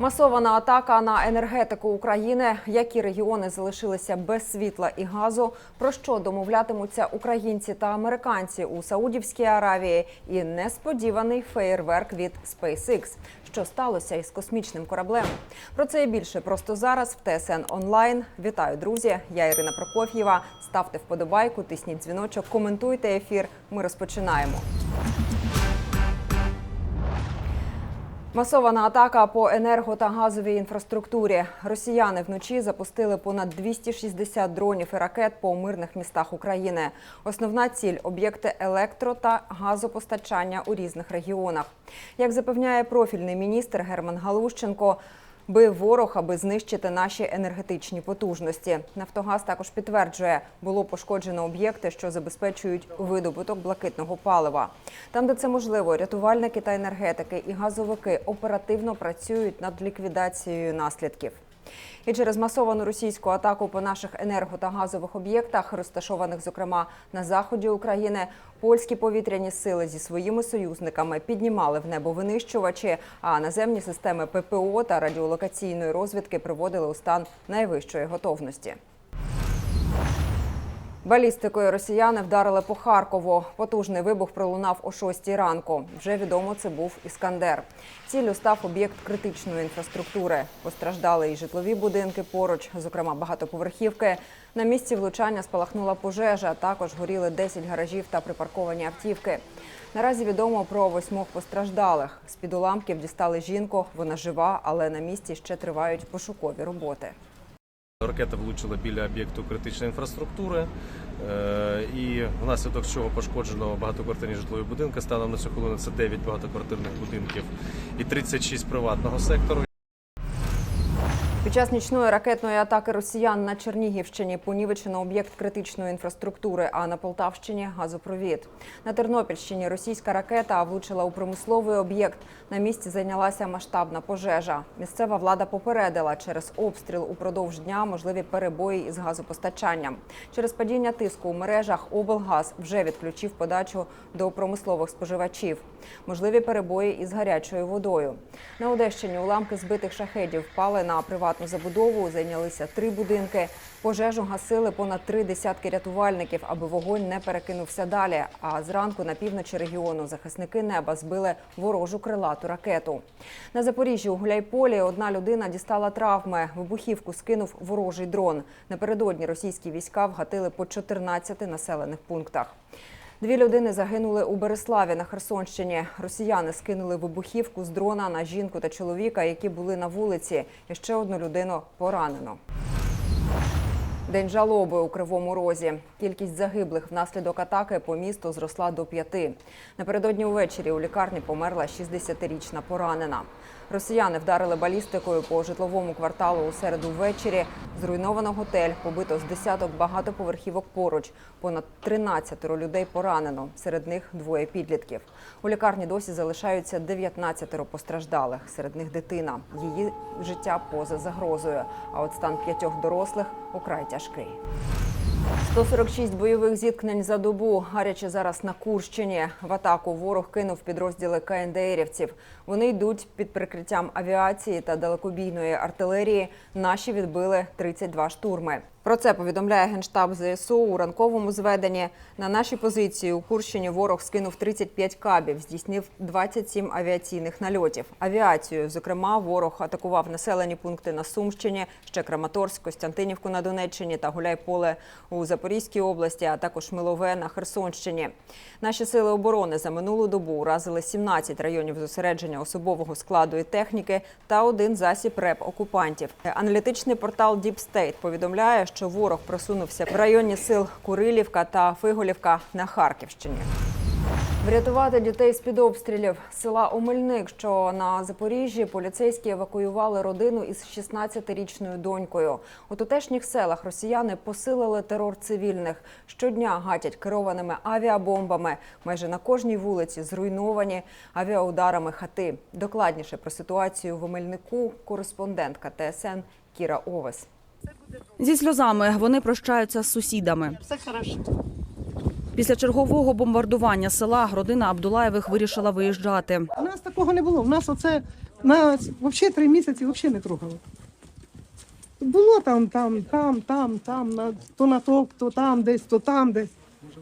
Масована атака на енергетику України. Які регіони залишилися без світла і газу? Про що домовлятимуться українці та американці у Саудівській Аравії? І несподіваний феєрверк від SpaceX. Що сталося із космічним кораблем? Про це і більше просто зараз в ТСН онлайн. Вітаю, друзі! Я Ірина Прокоф'єва. Ставте вподобайку, тисніть дзвіночок, коментуйте ефір. Ми розпочинаємо. Масована атака по енерго та газовій інфраструктурі. Росіяни вночі запустили понад 260 дронів і ракет по мирних містах України. Основна ціль об'єкти електро та газопостачання у різних регіонах. Як запевняє профільний міністр Герман Галущенко. Бив ворог, аби знищити наші енергетичні потужності. Нафтогаз також підтверджує, було пошкоджено об'єкти, що забезпечують видобуток блакитного палива. Там, де це можливо, рятувальники та енергетики і газовики оперативно працюють над ліквідацією наслідків. І через масовану російську атаку по наших енерго та газових об'єктах, розташованих зокрема на заході України, польські повітряні сили зі своїми союзниками піднімали в небо винищувачі, а наземні системи ППО та радіолокаційної розвідки приводили у стан найвищої готовності. Балістикою росіяни вдарили по Харкову. Потужний вибух пролунав о 6 ранку. Вже відомо, це був Іскандер. Ціллю став об'єкт критичної інфраструктури. Постраждали і житлові будинки поруч, зокрема багатоповерхівки. На місці влучання спалахнула пожежа. Також горіли 10 гаражів та припарковані автівки. Наразі відомо про восьмох постраждалих. З під уламків дістали жінку. Вона жива, але на місці ще тривають пошукові роботи. Ракета влучила біля об'єкту критичної інфраструктури, е, і внаслідок чого пошкоджено багатоквартирні житлові будинки. Станом на цю хвилину це 9 багатоквартирних будинків і 36 приватного сектору. Під час нічної ракетної атаки росіян на Чернігівщині понівечено об'єкт критичної інфраструктури, а на Полтавщині газопровід. На Тернопільщині російська ракета влучила у промисловий об'єкт. На місці зайнялася масштабна пожежа. Місцева влада попередила через обстріл упродовж дня можливі перебої із газопостачанням. Через падіння тиску у мережах облгаз вже відключив подачу до промислових споживачів. Можливі перебої із гарячою водою. На Одещині уламки збитих шахедів впали на приватну забудову. Зайнялися три будинки. Пожежу гасили понад три десятки рятувальників, аби вогонь не перекинувся далі. А зранку на півночі регіону захисники неба збили ворожу крилату ракету. На Запоріжжі у Гуляйполі одна людина дістала травми. Вибухівку скинув ворожий дрон. Напередодні російські війська вгатили по 14 населених пунктах. Дві людини загинули у Береславі на Херсонщині. Росіяни скинули вибухівку з дрона на жінку та чоловіка, які були на вулиці. І ще одну людину поранено. День жалоби у Кривому Розі. Кількість загиблих внаслідок атаки по місту зросла до п'яти. Напередодні увечері у лікарні померла 60-річна поранена. Росіяни вдарили балістикою по житловому кварталу у середу ввечері. Зруйновано готель, побито з десяток багатоповерхівок поруч. Понад 13 людей поранено. Серед них двоє підлітків. У лікарні досі залишаються 19 постраждалих. Серед них дитина. Її життя поза загрозою. А от стан п'ятьох дорослих украй тяжкий. 146 бойових зіткнень за добу. Гаряче зараз на Курщині. В атаку ворог кинув підрозділи КНДРівців. Вони йдуть під прикриттям авіації та далекобійної артилерії. Наші відбили 32 штурми. Про це повідомляє генштаб ЗСУ у ранковому зведенні. На наші позиції у Курщині ворог скинув 35 кабів, здійснив 27 авіаційних нальотів. Авіацією, зокрема, ворог атакував населені пункти на Сумщині, ще Краматорськ, Костянтинівку на Донеччині та Гуляйполе у Запорізькій області, а також Милове на Херсонщині. Наші сили оборони за минулу добу уразили 17 районів зосередження особового складу і техніки та один засіб РЕП окупантів. Аналітичний портал Deep State повідомляє, що ворог просунувся в районі сил Курилівка та Фиголівка на Харківщині. Врятувати дітей з під обстрілів села Омельник, що на Запоріжжі, поліцейські евакуювали родину із 16-річною донькою. У тутешніх селах росіяни посилили терор цивільних. Щодня гатять керованими авіабомбами. Майже на кожній вулиці зруйновані авіаударами хати. Докладніше про ситуацію в Омельнику кореспондентка ТСН Кіра Овес. Зі сльозами вони прощаються з сусідами. Все хорошо. Після чергового бомбардування села родина Абдулаєвих вирішила виїжджати. У нас такого не було. У нас оце На взагалі три місяці взагалі не трогали. Було там, там, там, там, там, на, то на то, то там десь, то там десь.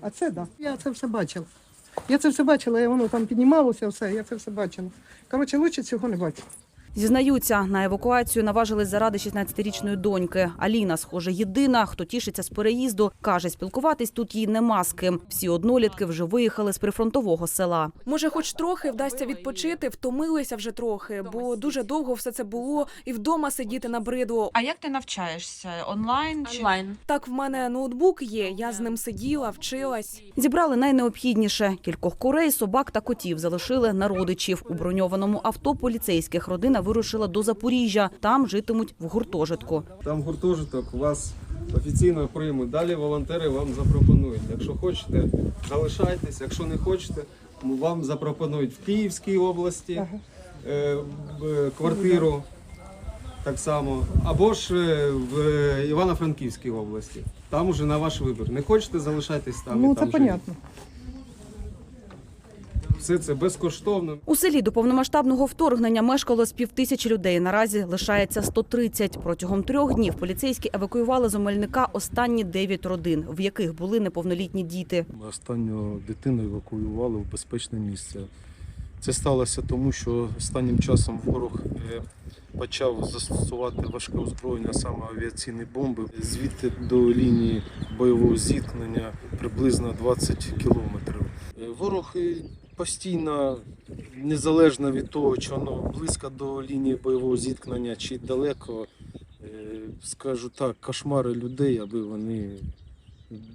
А це так. Да. Я це все бачила. Я це все бачила, і воно там піднімалося, все, я це все бачила. Коротше, лучше цього не бачити. Зізнаються, на евакуацію наважились заради 16-річної доньки. Аліна, схоже, єдина, хто тішиться з переїзду. Каже, спілкуватись тут їй нема з ким. Всі однолітки вже виїхали з прифронтового села. Може, хоч трохи вдасться відпочити, втомилися вже трохи, бо дуже довго все це було, і вдома сидіти набридло. А як ти навчаєшся? Онлайн чи Онлайн. Так, в мене ноутбук є, я з ним сиділа, вчилась. Зібрали найнеобхідніше – кількох курей, собак та котів залишили на родичів. У броньованому авто поліцейських родина вирушила до Запоріжжя. Там житимуть в гуртожитку. Там гуртожиток вас офіційно приймуть. Далі волонтери вам запропонують. Якщо хочете, залишайтесь. Якщо не хочете, вам запропонують в Київській області е, е, квартиру так само, або ж е, в Івано-Франківській області. Там уже на ваш вибір. Не хочете, залишайтесь там. ну, і це там понятно. Все це безкоштовно. У селі до повномасштабного вторгнення мешкало з півтисячі людей. Наразі лишається 130. Протягом трьох днів поліцейські евакуювали з Омельника останні дев'ять родин, в яких були неповнолітні діти. Останню дитину евакуювали в безпечне місце. Це сталося тому, що останнім часом ворог е, почав застосувати важке озброєння, саме авіаційні бомби. Звідти до лінії бойового зіткнення приблизно 20 кілометрів. Е, Ворог е, постійно, незалежно від того, чи воно близько до лінії бойового зіткнення чи далеко, е, скажу так, кошмари людей, аби вони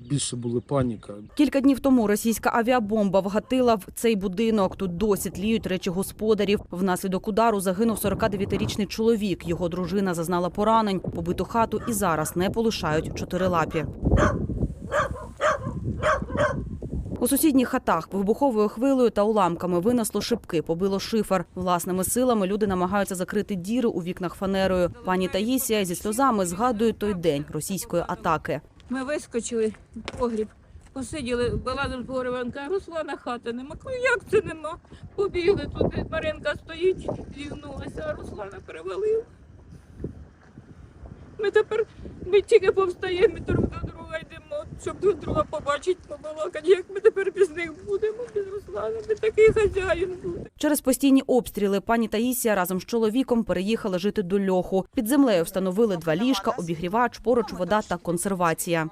більше були паніка. Кілька днів тому російська авіабомба вгатила в цей будинок. Тут досі тліють речі господарів. Внаслідок удару загинув 49-річний чоловік. Його дружина зазнала поранень. Побиту хату і зараз не полишають чотирилапі. У сусідніх хатах вибуховою хвилею та уламками винесло шибки, побило шифер. Власними силами люди намагаються закрити діри у вікнах фанерою. Пані Таїсія зі сльозами згадує той день російської атаки. Ми вискочили в погріб, посиділи, балазом по Іванка, Руслана хата нема. Як це нема? Побігли туди, Маринка стоїть, зігнулася, а Руслана перевалила. Ми тепер ми тільки повстаємо, ми друг до друга йдемо, щоб друг друга побачити, побалакати. Як ми тепер без них будемо, без Руслана? Ми такий хазяїн буде. Через постійні обстріли пані Таїсія разом з чоловіком переїхала жити до льоху. Під землею встановили два ліжка, обігрівач, поруч вода та консервація.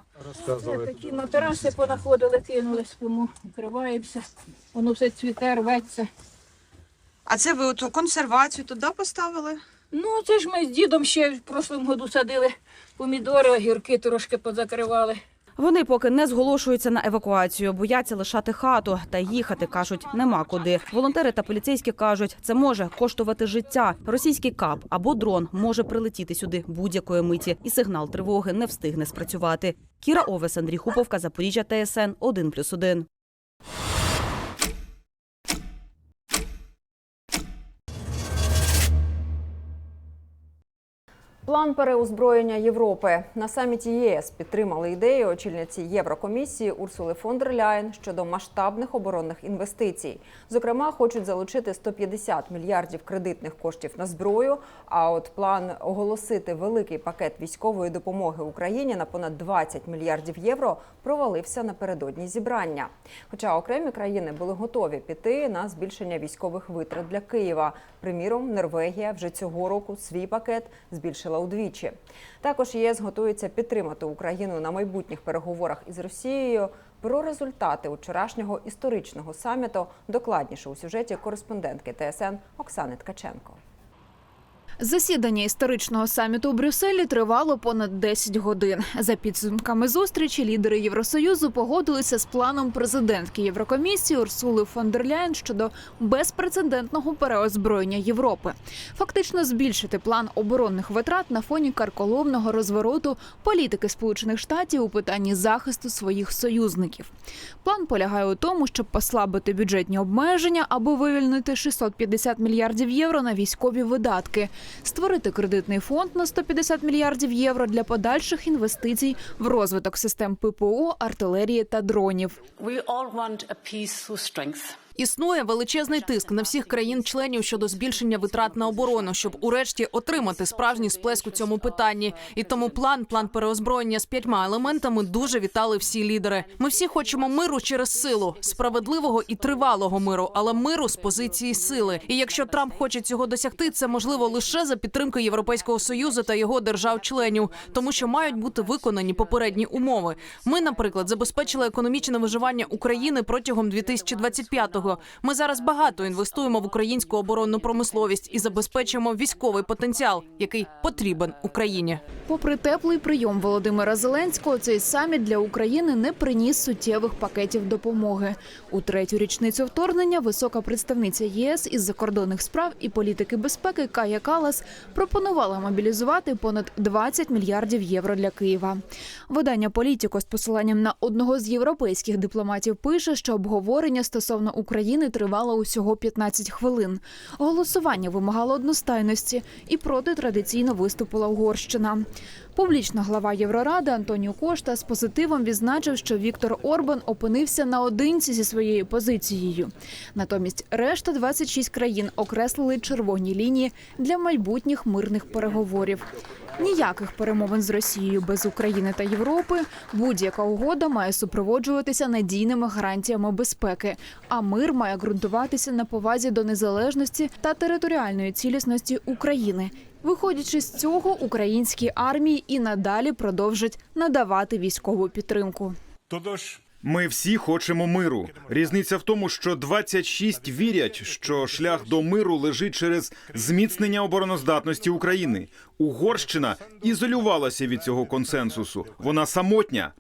Такі матраси понаходили, кинули, спимо, укриваємося. Воно все цвіте, рветься. а це ви оту консервацію туди поставили? Ну, це ж ми з дідом ще в прошлому году садили помідори, огірки трошки позакривали. Вони поки не зголошуються на евакуацію, бояться лишати хату та їхати. кажуть, нема куди. Волонтери та поліцейські кажуть, це може коштувати життя. Російський кап або дрон може прилетіти сюди будь-якої миті, і сигнал тривоги не встигне спрацювати. Кіра Овес, Андрій Хуповка, Запоріжжя, ТСН 1+,1. План переозброєння Європи на саміті ЄС підтримали ідею очільниці Єврокомісії Урсули фон дер Ляєн щодо масштабних оборонних інвестицій. Зокрема, хочуть залучити 150 мільярдів кредитних коштів на зброю. А от план оголосити великий пакет військової допомоги Україні на понад 20 мільярдів євро провалився напередодні зібрання. Хоча окремі країни були готові піти на збільшення військових витрат для Києва. Приміром, Норвегія вже цього року свій пакет збільшила удвічі. Також ЄС готується підтримати Україну на майбутніх переговорах із Росією. Про результати вчорашнього історичного саміту докладніше у сюжеті кореспондентки ТСН Оксани Ткаченко. Засідання історичного саміту у Брюсселі тривало понад 10 годин. За підсумками зустрічі лідери Євросоюзу погодилися з планом президентки Єврокомісії Урсули фон дер Ляєн щодо безпрецедентного переозброєння Європи. Фактично збільшити план оборонних витрат на фоні карколомного розвороту політики Сполучених Штатів у питанні захисту своїх союзників. План полягає у тому, щоб послабити бюджетні обмеження або вивільнити 650 мільярдів євро на військові видатки, створити кредитний фонд на 150 мільярдів євро для подальших інвестицій в розвиток систем ППО, артилерії та дронів. We all want a peace through strength. Існує величезний тиск на всіх країн-членів щодо збільшення витрат на оборону, щоб урешті отримати справжній сплеск у цьому питанні. І тому план, план переозброєння з п'ятьма елементами дуже вітали всі лідери. Ми всі хочемо миру через силу, справедливого і тривалого миру, але миру з позиції сили. І якщо Трамп хоче цього досягти, це можливо лише за підтримки Європейського союзу та його держав-членів, тому що мають бути виконані попередні умови. Ми, наприклад, забезпечили економічне виживання України протягом 2025-го. Ми зараз багато інвестуємо в українську оборонну промисловість і забезпечуємо військовий потенціал, який потрібен Україні. Попри теплий прийом Володимира Зеленського, цей саміт для України не приніс суттєвих пакетів допомоги. У третю річницю вторгнення висока представниця ЄС із закордонних справ і політики безпеки Кая Калас пропонувала мобілізувати понад 20 мільярдів євро для Києва. Видання Політіко з посиланням на одного з європейських дипломатів пише, що обговорення стосовно України тривало усього 15 хвилин. Голосування вимагало одностайності і проти традиційно виступила Угорщина. Публічна глава Євроради Антоніо Кошта з позитивом відзначив, що Віктор Орбан опинився наодинці зі своєю позицією. Натомість решта 26 країн окреслили червоні лінії для майбутніх мирних переговорів. Ніяких перемовин з Росією без України та Європи. Будь-яка угода має супроводжуватися надійними гарантіями безпеки, а мир має ґрунтуватися на повазі до незалежності та територіальної цілісності України. Виходячи з цього, українські армії і надалі продовжать надавати військову підтримку. Ми всі хочемо миру. Різниця в тому, що 26 вірять, що шлях до миру лежить через зміцнення обороноздатності України. Угорщина ізолювалася від цього консенсусу. Вона самотня.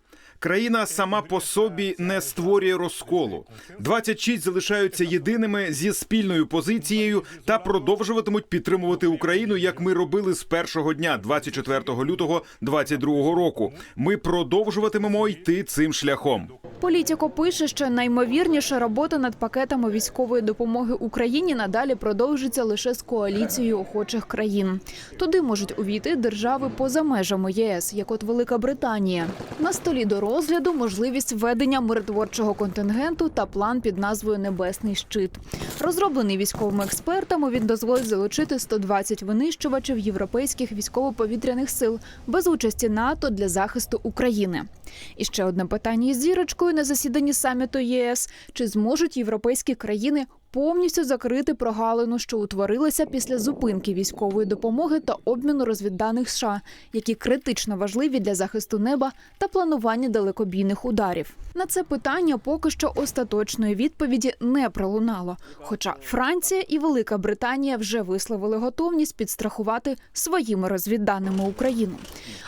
Країна сама по собі не створює розколу. 26 залишаються єдиними зі спільною позицією та продовжуватимуть підтримувати Україну, як ми робили з першого дня, 24 лютого 2022 року. Ми продовжуватимемо йти цим шляхом. Політіко пише, що наймовірніше робота над пакетами військової допомоги Україні надалі продовжиться лише з коаліцією охочих країн. Туди можуть увійти держави поза межами ЄС, як от Велика Британія. На столі до розгляду можливість введення миротворчого контингенту та план під назвою Небесний щит. Розроблений військовими експертами, він дозволить залучити 120 винищувачів європейських військово-повітряних сил без участі НАТО для захисту України. І ще одне питання із зірочкою на засіданні саміту ЄС: чи зможуть європейські країни повністю закрити прогалину, що утворилася після зупинки військової допомоги та обміну розвідданих США, які критично важливі для захисту неба та планування далекобійних ударів. На це питання поки що остаточної відповіді не пролунало. Хоча Франція і Велика Британія вже висловили готовність підстрахувати своїми розвідданими Україну.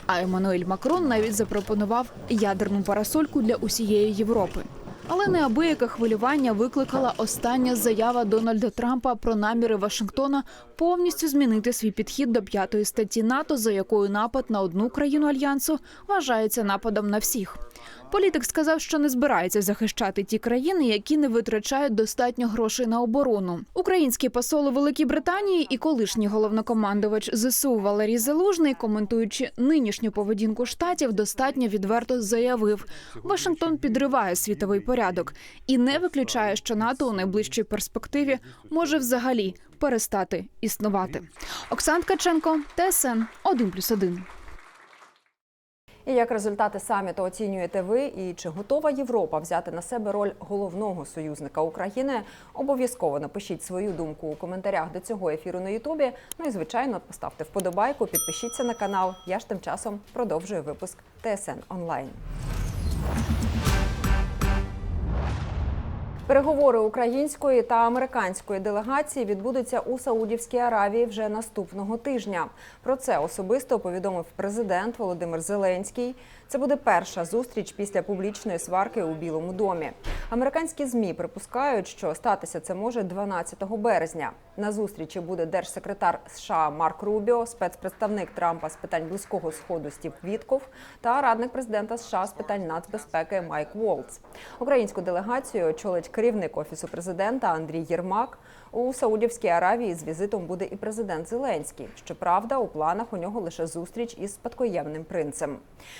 А Еммануель Макрон навіть запропонував ядерну парасольку для усієї Європи. Але неабияке хвилювання викликала остання заява Дональда Трампа про наміри Вашингтона повністю змінити свій підхід до п'ятої статті НАТО, за якою напад на одну країну альянсу вважається нападом на всіх. Політик сказав, що не збирається захищати ті країни, які не витрачають достатньо грошей на оборону. Український посол у Великій Британії і колишній головнокомандувач ЗСУ Валерій Залужний, коментуючи нинішню поведінку штатів, достатньо відверто заявив: Вашингтон підриває світовий порядок і не виключає, що НАТО у найближчій перспективі може взагалі перестати існувати. Оксан Ткаченко, ТСН 1+,1. І як результати саміту оцінюєте ви? І чи готова Європа взяти на себе роль головного союзника України? Обов'язково напишіть свою думку у коментарях до цього ефіру на Ютубі. Ну і звичайно, поставте вподобайку, підпишіться на канал. Я ж тим часом продовжую випуск ТСН онлайн. Переговори української та американської делегації відбудуться у Саудівській Аравії вже наступного тижня. Про це особисто повідомив президент Володимир Зеленський. Це буде перша зустріч після публічної сварки у Білому домі. Американські змі припускають, що статися це може 12 березня. На зустрічі буде держсекретар США Марк Рубіо, спецпредставник Трампа з питань близького сходу Стів Вітков та радник президента США з питань нацбезпеки Майк Волц. Українську делегацію очолить керівник офісу президента Андрій Єрмак. У Саудівській Аравії з візитом буде і президент Зеленський. Щоправда, у планах у нього лише зустріч із спадкоємним принцем.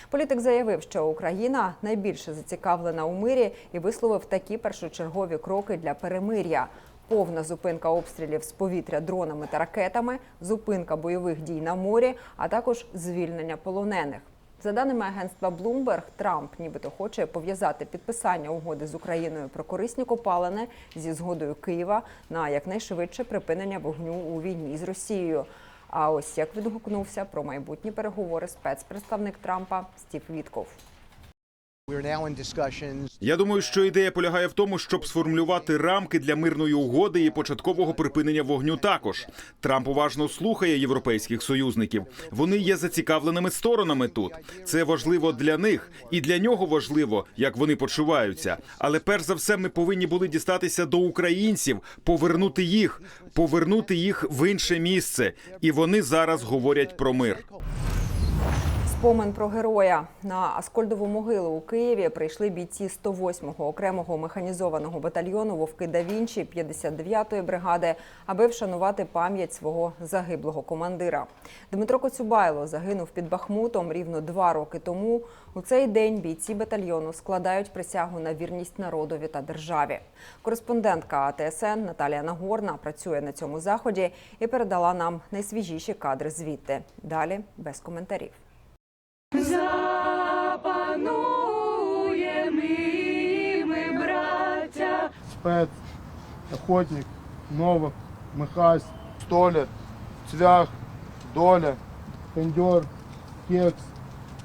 Політик заявив, що Україна найбільше зацікавлена у мирі і висловив такі першочергові кроки для перемир'я. Повна зупинка обстрілів з повітря дронами та ракетами, зупинка бойових дій на морі, а також звільнення полонених. За даними агентства Bloomberg, Трамп нібито хоче пов'язати підписання угоди з Україною про корисні копалини зі згодою Києва на якнайшвидше припинення вогню у війні з Росією. А ось як відгукнувся про майбутні переговори спецпредставник Трампа Стів Вітков. Я думаю, що ідея полягає в тому, щоб сформулювати рамки для мирної угоди і початкового припинення вогню. Також Трамп уважно слухає європейських союзників. Вони є зацікавленими сторонами тут. Це важливо для них, і для нього важливо, як вони почуваються. Але перш за все, ми повинні були дістатися до українців, повернути їх, повернути їх в інше місце. І вони зараз говорять про мир. Спомин про героя на Аскольдову могилу у Києві прийшли бійці 108-го окремого механізованого батальйону Вовки да Вінчі 59-ї бригади, аби вшанувати пам'ять свого загиблого командира. Дмитро Коцюбайло загинув під Бахмутом рівно два роки тому. У цей день бійці батальйону складають присягу на вірність народові та державі. Кореспондентка АТСН Наталія Нагорна працює на цьому заході і передала нам найсвіжіші кадри звідти. Далі без коментарів. Спец, охотник, новок, михась, столяр, цвях, доля, кондер, кекс,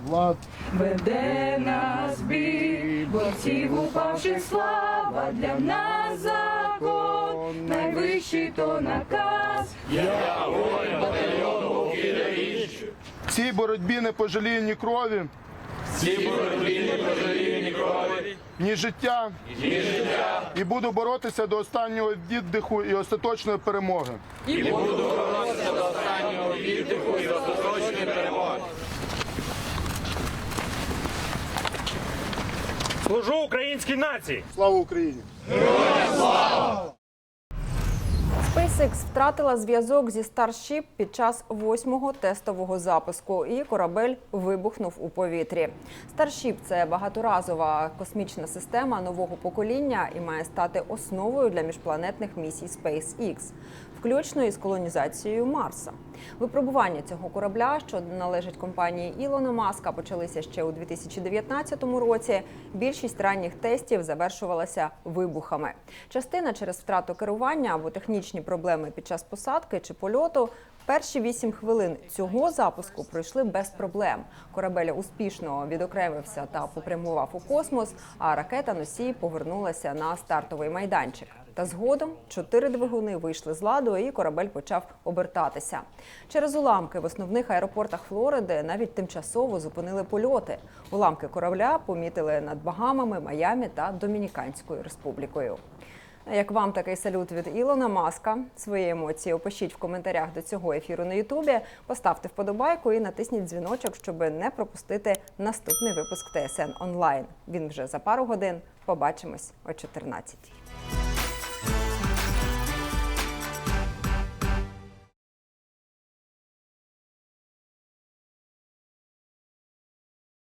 влад. Веде нас бій, борців упавших слава, для нас закон, найвищий то наказ. В цій боротьбі не пожалію ні крові. Ці боротьбі не пожалію ні крові. Ні життя. Ні життя. І буду боротися до останнього віддиху і остаточної перемоги. Служу українській нації! Слава Україні! SpaceX втратила зв'язок зі Starship під час восьмого тестового запуску, і корабель вибухнув у повітрі. Starship – це багаторазова космічна система нового покоління і має стати основою для міжпланетних місій SpaceX, включно із колонізацією Марса. Випробування цього корабля, що належить компанії Ілона Маска, почалися ще у 2019 році. Більшість ранніх тестів завершувалася вибухами. Частина через втрату керування або технічні проблеми під час посадки чи польоту. Перші вісім хвилин цього запуску пройшли без проблем. Корабель успішно відокремився та попрямував у космос, а ракета носій повернулася на стартовий майданчик. Та згодом чотири двигуни вийшли з ладу, і корабель почав обертатися. Через уламки в основних аеропортах Флориди навіть тимчасово зупинили польоти. Уламки корабля помітили над Багамами, Майамі та Домініканською республікою. Як вам такий салют від Ілона Маска? Свої емоції опишіть в коментарях до цього ефіру на Ютубі. Поставте вподобайку і натисніть дзвіночок, щоб не пропустити наступний випуск ТСН онлайн. Він вже за пару годин. Побачимось о 14